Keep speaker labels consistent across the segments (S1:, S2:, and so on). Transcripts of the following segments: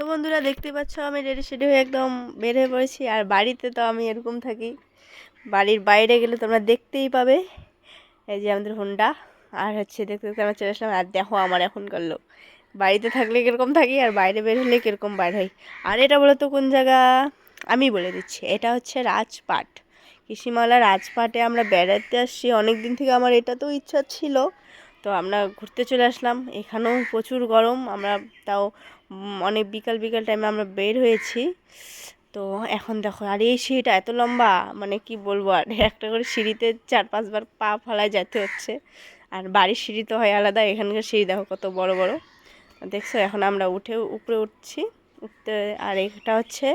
S1: তো বন্ধুরা দেখতে পাচ্ছ, আমি রেডি সেডি হয়ে একদম বের হয়ে পড়েছি। আর বাড়িতে তো আমি এরকম থাকি। বাড়ির বাইরে গেলে তোমরা দেখতেই পাবে। এই যে আমাদের হোন্ডা আর হচ্ছে দেখতে দেখতে আমরা চলে আসলাম। আর দেখো আমার এখন করল বাড়িতে থাকলে কীরকম থাকি, আর বাইরে বের হলে কীরকম বাইর হই। আর এটা বলো তো কোন জায়গা? আমি বলে দিচ্ছি। এটা হচ্ছে রাজপাট। কৃষিমালা রাজপাটে আমরা বেড়াতে আসছি। অনেক দিন থেকে আমার এটা তো ইচ্ছা ছিল। তো আমরা ঘুরতে চলে আসলাম। এখানেও প্রচুর গরম। আমরা তাও অনেক বিকাল বিকাল টাইমে আমরা বের হয়েছি। তো এখন দেখো, আর এই সিঁড়িটা এত লম্বা মানে কি বলব, আর একটা করে সিঁড়িতে চার, পাঁচবার পা ফলায় যেতে হচ্ছে। আর বাড়ির সিঁড়ি তো হয় আলাদা, এখানকার সিঁড়ি দেখো কত বড় বড়। দেখছ, এখন আমরা উঠে, উপরে উঠছি। উঠতে, আর এটা হচ্ছে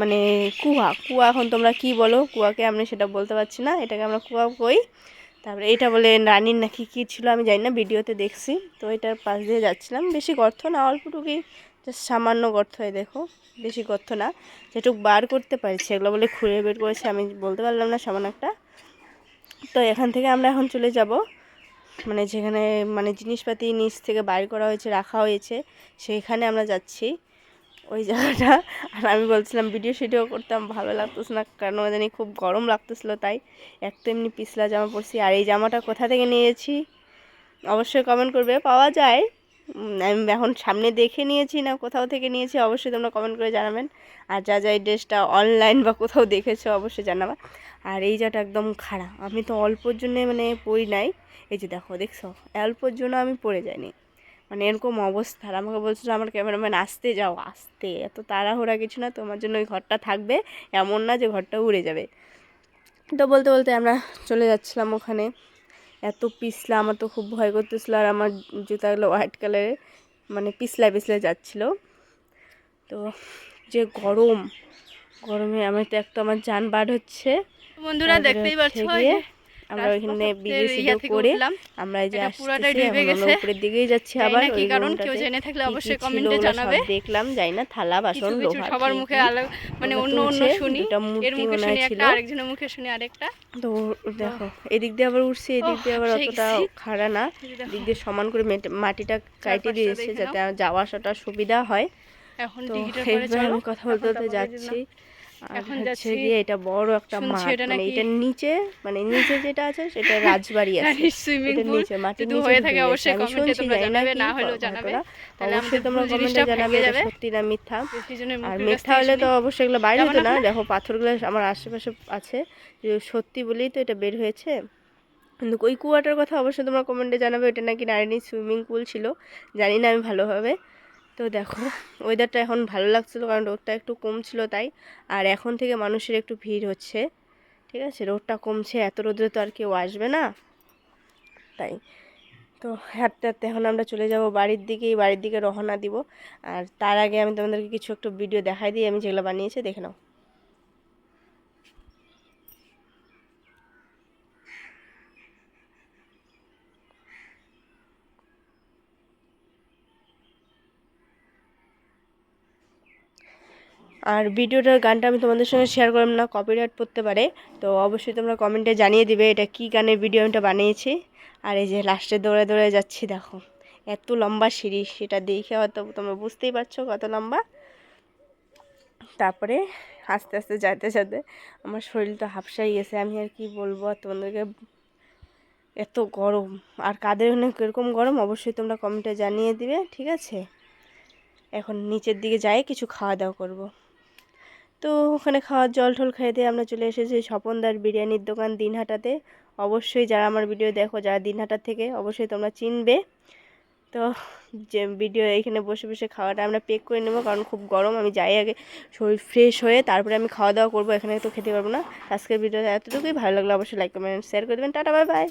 S1: মানে কুয়া। কুয়া এখন তোমরা কি বলো? কুয়াকে আমি সেটা বলতে পারছি না। এটাকে আমরা কুয়া কই? তারপরে এটা বলে রানীর নাকি কী ছিল আমি জানি না, ভিডিওতে দেখছি। তো এটার পাশ দিয়ে যাচ্ছিলাম। বেশি গর্ত না, অল্পটুকুই জাস্ট সামান্য গর্ত হয় দেখো, বেশি গর্ত না। যেটুকু বার করতে পারছি, এগুলো বলে খুঁড়ে বের করেছে, আমি বলতে পারলাম না সামান্য একটা। তো এখান থেকে আমরা এখন চলে যাব। মানে যেখানে মানে জিনিসপাতি নিচ থেকে বাইর করা হয়েছে, রাখা হয়েছে সেইখানে আমরা যাচ্ছি। ওই জায়গাটা। আর আমি বলছিলাম, ভিডিও শিডিও করতাম, ভালো লাগতেছে না কেন জানি খুব গরম লাগতেছিলো তাই। এক তো এমনি পিছলা জামা পরছি, আর এই জামাটা কোথা থেকে নিয়েছি? অবশ্যই কমেন্ট করবে, পাওয়া যায়। আমি এখন সামনে দেখে নিয়েছি না কোথাও থেকে নিয়েছি, অবশ্যই তোমরা কমেন্ট করে জানাবেন। আর যা যা এই ড্রেসটা অনলাইন বা কোথাও দেখেছ, অবশ্যই জানাবা। আর এই জায়গাটা একদম খাড়া। আমি তো অল্পর জন্যে মানে পরি নাই। এই যে দেখো, দেখছ? অল্পর জন্য আমি পড়ে যাইনি। মানে এরকম অবস্থা। আর আমাকে বলছিল আমার ক্যামেরাম্যান আসতে যাও আসতে। এত তাড়াহুড়া কিছু না তোমার জন্য ওই ঘরটা থাকবে। এমন না যে ঘরটা উড়ে যাবে। তো বলতে বলতে আমরা চলে যাচ্ছিলাম ওখানে। এত পিছলা আমার তো খুব ভয় করতেছিল। আর আমার জুতাগুলো হোয়াইট কালারের মানে পিছলা পিছলা যাচ্ছিল। তো যে গরম গরমে আমি তো এক তো আমার জান বার হচ্ছে।
S2: বন্ধুরা দেখতেই পাচ্ছ
S1: আমরা
S2: থেকে
S1: করে আমরা এই যে। উপরের দিকেই যাচ্ছি আবার
S2: কি কারণ কেউ জেনে থাকলে অবশ্যই কমেন্টে জানাবে।
S1: দেখলাম যাই না থালা বাসন লোহা
S2: সবার মুখে আলাদা মানে অন্য অন্য শুনি। এর মুখে শুনি একটা আরেকজনের মুখে শুনি আরেকটা।
S1: তো দেখো এদিক দিয়ে আবার উঠছে এদিক দিয়ে আবার অতটা। খাড়া না।
S2: এই যে দেখো,
S1: দিক দিয়ে সমান করে মাটিটা কাটে দিয়েছে যাতে যাওয়া আসাটা সুবিধা হয়।
S2: এখন
S1: কথা বলতে বলতে যাচ্ছি।
S2: এখন যাচ্ছি,
S1: গিয়ে এটা বড় একটা মাঠ মানে এটার নিচে মানে নিচে যেটা আছে সেটা রাজবাড়ি আছে।
S2: সুইমিং পুল
S1: নিচে মাটির নিচে
S2: হয়ে থাকে অবশ্যই কমেন্টে তোমরা জানাবে না হলেও জানাবে। তাহলে
S1: অবশ্যই তোমরা কমেন্টে জানাবে এটা সত্যি না মিথ্যা। আর মিথ্যা হলে তো অবশ্যই এগুলো বাইরে হতো
S2: না?
S1: দেখো পাথরগুলো আমার আশেপাশে আছে। যে সত্যি বলেই তো এটা বের হয়েছে। কিন্তু ওই কুয়াটার কথা অবশ্যই তোমরা কমেন্টে জানাবে। এটা নাকি নারিনী সুইমিং পুল ছিল। জানি না আমি ভালোভাবে। তো দেখো ওয়েদারটা এখন ভালো লাগছিল কারণ রোদটা একটু কম ছিল তাই। আর এখন থেকে মানুষের একটু ভিড় হচ্ছে, ঠিক আছে? রোদটা কমছে, এত রোদে তো আর কেউ আসবে না, তাই। তো হাঁটতে হাঁটতে এখন আমরা চলে যাব বাড়ির দিকেই, বাড়ির দিকে রওনা দিব। আর তার আগে আমি তোমাদেরকে কিছু একটু ভিডিও দেখাই দিই, আমি যেগুলো বানিয়েছি, দেখে নাও। আর ভিডিওটার গানটা আমি তোমাদের সঙ্গে শেয়ার করলাম না কপিরাইট পড়তে পারে, তো অবশ্যই তোমরা কমেন্টে জানিয়ে দিবে এটা কী গানের ভিডিও আমিটা বানিয়েছি। আর এই যে লাস্টে দৌড়ে দৌড়ে যাচ্ছি, দেখো, এত লম্বা সিঁড়ি, সেটা দেখে হয়তো তোমরা বুঝতেই পারছ কত লম্বা। তারপরে আস্তে আস্তে যেতে যেতে আমার শরীর তো হাফসাই গেছে, আমি আর কি বলব তোমাদেরকে এত গরম, আর কাদের ওখানে কীরকম গরম, অবশ্যই তোমরা কমেন্টে জানিয়ে দিবে, ঠিক আছে? এখন নিচের দিকে যাই, কিছু খাওয়া দাওয়া করব। তো ওখানে খাওয়ার জল টল খেয়ে দিয়ে আমরা চলে এসেছি স্বপনদার বিরিয়ানির দোকান দিনহাটাতে। অবশ্যই যারা আমার ভিডিও দেখো, যারা দিনহাটার থেকে, অবশ্যই তোমরা চিনবে। তো যে ভিডিও এইখানে বসে বসে খাওয়াটা আমরা পেক করে নেব, কারণ খুব গরম, আমি যাই আগে শরীর ফ্রেশ হয়ে তারপরে আমি খাওয়া দাওয়া করব, এখানে তো খেতে পারব না। আজকের ভিডিওটা এতটুকুই, ভালো লাগল অবশ্যই লাইক কমেন্ট শেয়ার করে দেবেন। Tata bye bye